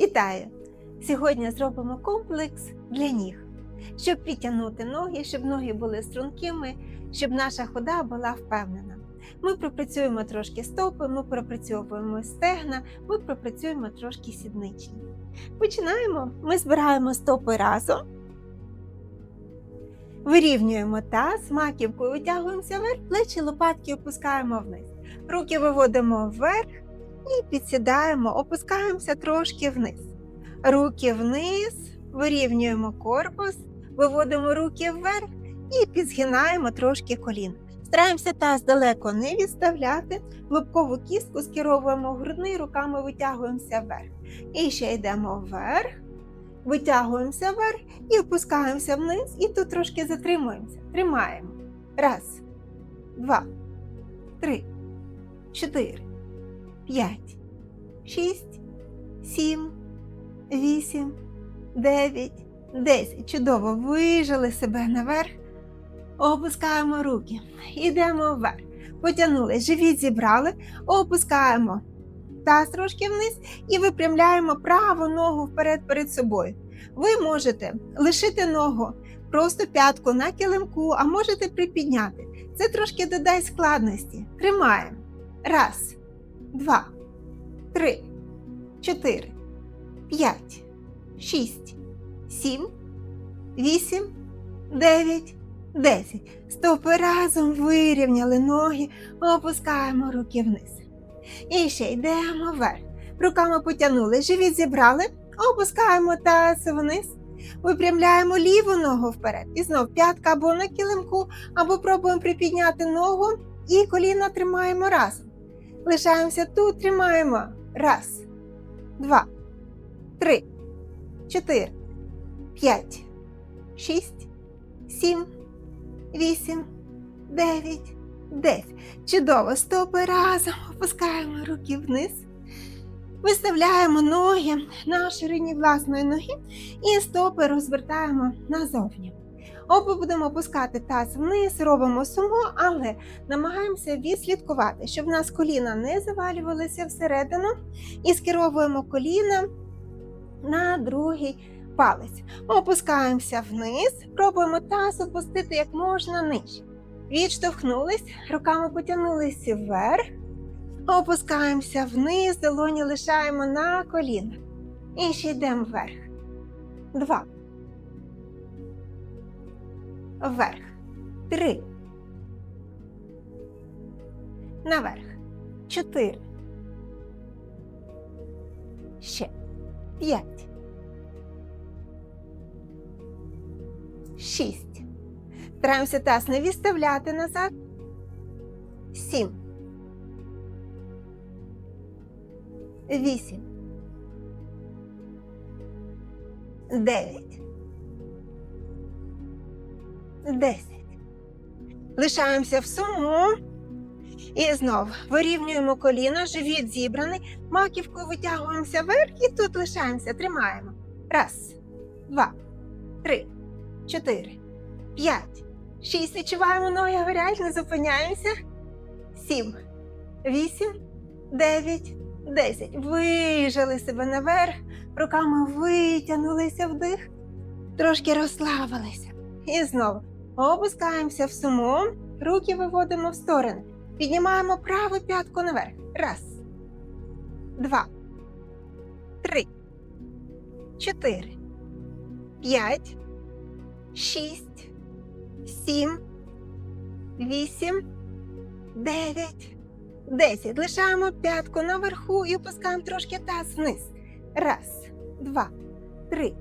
Вітаю! Сьогодні зробимо комплекс для ніг, щоб підтягнути ноги, щоб ноги були стрункими, щоб наша хода була впевнена. Ми пропрацюємо трошки стопи, ми пропрацьовуємо стегна, ми пропрацюємо трошки сідничні. Починаємо. Ми збираємо стопи разом. Вирівнюємо таз, маківкою витягуємося вверх, плечі лопатки опускаємо вниз. Руки виводимо вверх і підсідаємо, опускаємося трошки вниз. Руки вниз, вирівнюємо корпус, виводимо руки вверх і підзгинаємо трошки колін. Стараємося таз далеко не відставляти, лобкову кістку скеровуємо в грудний, руками витягуємося вверх. І ще йдемо вверх, витягуємося вверх і опускаємося вниз, і тут трошки затримуємося. Тримаємо. Раз, два, три, чотири, п'ять, шість, сім, вісім, дев'ять, десять. Чудово. Вижили себе наверх. Опускаємо руки. Йдемо вверх. Потягнули. Живіт зібрали. Опускаємо таз трошки вниз і випрямляємо праву ногу вперед перед собою. Ви можете лишити ногу просто п'ятку на килимку, а можете припідняти. Це трошки додай складності. Тримаємо. Раз, два, три, чотири, п'ять, шість, сім, вісім, дев'ять, десять. Стопи разом вирівняли ноги, опускаємо руки вниз. І ще йдемо вверх. Руками потягнули, живіт зібрали, опускаємо таз вниз. Випрямляємо ліву ногу вперед. І знов п'ятка або на килимку, або пробуємо припідняти ногу і коліна тримаємо разом. Лишаємося тут, тримаємо. Раз, два, три, чотири, п'ять, шість, сім, вісім, дев'ять, десять. Чудово. Стопи разом. Опускаємо руки вниз. Виставляємо ноги на ширині власної ноги і стопи розвертаємо назовні. Оба будемо опускати таз вниз, робимо сумо, але намагаємося відслідкувати, щоб в нас коліна не завалювалися всередину, і скеровуємо коліна на другий палець. Опускаємося вниз, пробуємо таз опустити як можна нижче. Відштовхнулись, руками потягнулися вверх, опускаємося вниз, долоні лишаємо на коліна. І ще йдемо вверх. Два. Вверх. Три. Наверх. Чотири. Ще. П'ять. Шість. Стараємося таз не відставляти назад. Сім. Вісім. Дев'ять. Десять. Лишаємося в суму. І знов вирівнюємо коліна, живіт зібраний, маківкою витягуємося вверх і тут лишаємося. Тримаємо. Раз, два, три, чотири, п'ять, шість. Відчуваємо ноги горять, не зупиняємося. Сім, вісім, дев'ять, десять. Вижили себе наверх, руками витягнулися вдих, трошки розслабилися. І знову опускаємося в сумо, руки виводимо в сторони. Піднімаємо праву п'ятку наверх. Раз, два, три, чотири, п'ять, шість, сім, вісім, дев'ять, десять. Лишаємо п'ятку наверху і опускаємо трошки таз вниз. Раз, два, три,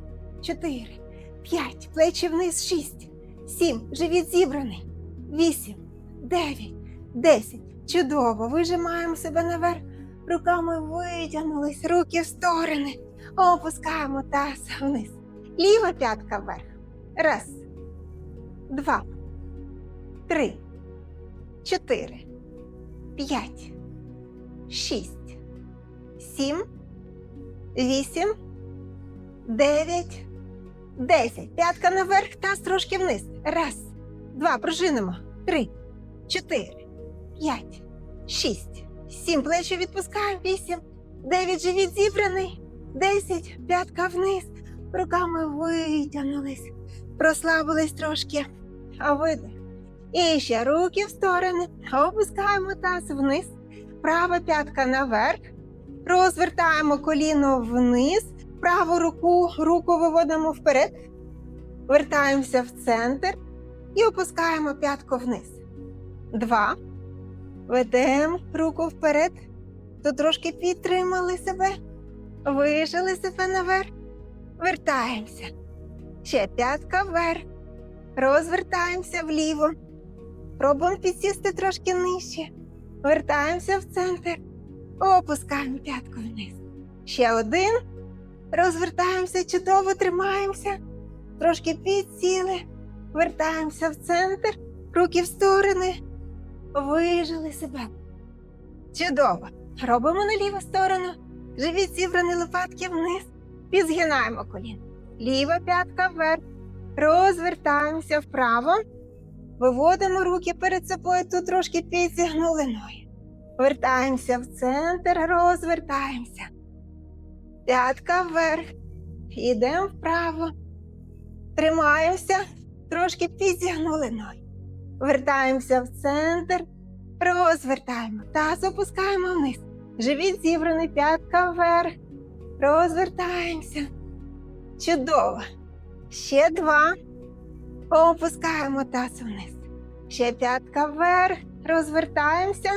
чотири, п'ять. Плечі вниз, шість, сім. Живіт зібраний. Вісім, дев'ять. 10. Чудово. Вижимаємо себе наверх. Руками витягнулись, руки в сторони. Опускаємо таз вниз. Ліва п'ятка вверх. Раз, два, три, чотири, п'ять, шість, сім, вісім, дев'ять, десять. П'ятка наверх, таз трошки вниз. Раз, два. Пружинимо. Три, чотири п'ять, шість, сім. Плечі відпускаємо, вісім, дев'ять. Живіт зібраний. Десять, п'ятка вниз, руками витягнулись, розслабились трошки, а видих. І ще руки в сторони, опускаємо таз вниз, права п'ятка наверх, розвертаємо коліно вниз, праву руку, руку виводимо вперед, вертаємося в центр і опускаємо п'ятку вниз. Два. Ведемо руку вперед, то трошки підтримали себе, вижили себе наверх, вертаємося. Ще п'ятка вверх, розвертаємося вліво. Пробуємо підсісти трошки нижче. Вертаємося в центр. Опускаємо п'ятку вниз. Ще один. Розвертаємося, чудово тримаємося. Трошки підсіли. Вертаємося в центр. Руки в сторони. Вижили себе. Чудово. Робимо на ліву сторону. Живіт зібрані лопатки вниз. Підзгинаємо коліно. Ліва п'ятка вверх. Розвертаємося вправо. Виводимо руки перед собою, тут трошки підзігнули ноги. Вертаємося в центр, розвертаємося. П'ятка вверх. Йдемо вправо. Тримаємося, трошки підзігнули ноги. Вертаємося в центр, розвертаємо. Таз опускаємо вниз. Живіт зібраний, п'ятка вверх. Розвертаємося. Чудово. Ще два. Опускаємо таз вниз. Ще п'ятка вверх. Розвертаємося.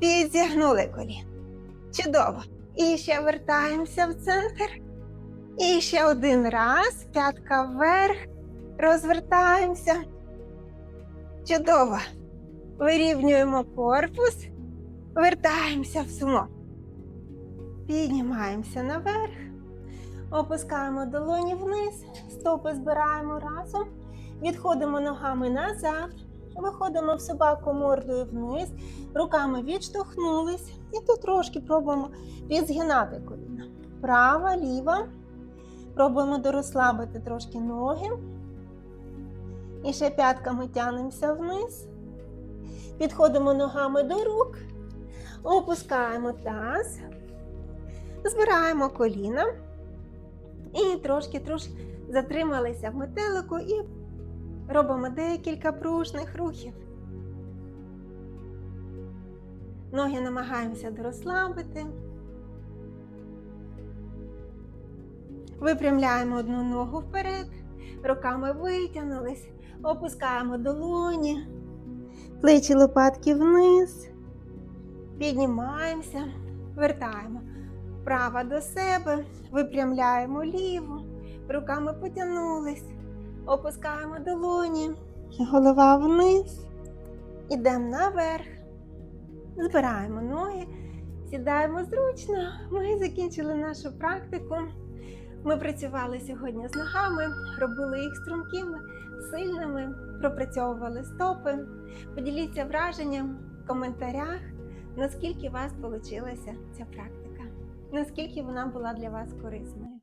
Підзігнули коліно. Чудово. І ще вертаємося в центр. І ще один раз. П'ятка вверх. Розвертаємося. Чудово. Вирівнюємо корпус. Вертаємося в сумо. Піднімаємося наверх. Опускаємо долоні вниз, стопи збираємо разом, відходимо ногами назад, виходимо в собаку мордою вниз, руками відштовхнулись і тут трошки пробуємо підзгинати коліна. Права, ліва. Пробуємо дорозслабити трошки ноги. І ще п'ятками тянемося вниз. Підходимо ногами до рук, опускаємо таз, збираємо коліна. І трошки трошки затрималися в метелику і робимо декілька пружних рухів. Ноги намагаємося дорозслабити. Випрямляємо одну ногу вперед, руками витягнулись, опускаємо долоні, плечі лопатки вниз, піднімаємося, вертаємо права до себе, випрямляємо ліву, руками потягнулись, опускаємо долоні, голова вниз, ідемо наверх, збираємо ноги, сідаємо зручно. Ми закінчили нашу практику. Ми працювали сьогодні з ногами, робили їх стрункими, сильними, пропрацьовували стопи. Поділіться враженням в коментарях, наскільки у вас вийшла ця практика наскільки вона була для вас корисною.